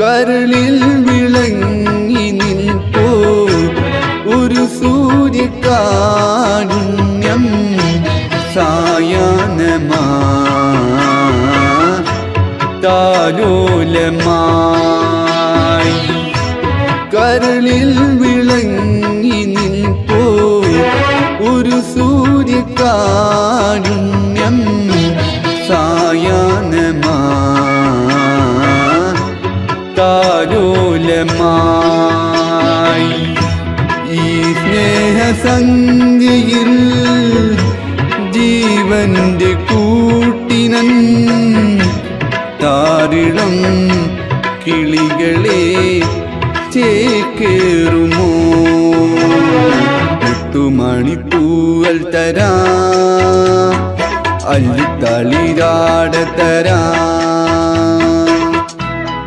കരളിൽ വിളങ്ങി നിൽപ്പോ ഒരു സൂര്യകാരുണ്യം സായാഹ്നമാ. താലോലമായി കരളിൽ വിളങ്ങി നിൽപ്പോ ഒരു സൂര്യകാരുണ്യം സായാഹ്നമാ. താലോലമായി ഈ സ്നേഹസന്ധിയിൽ ജീവന്റെ കൂട്ടിനൻ താരിളം കിളികളെ ചേക്കേറുമോ? എട്ടുമണിപ്പൂവൽ തരാ അല്ലിത്തളിരാട തരാ.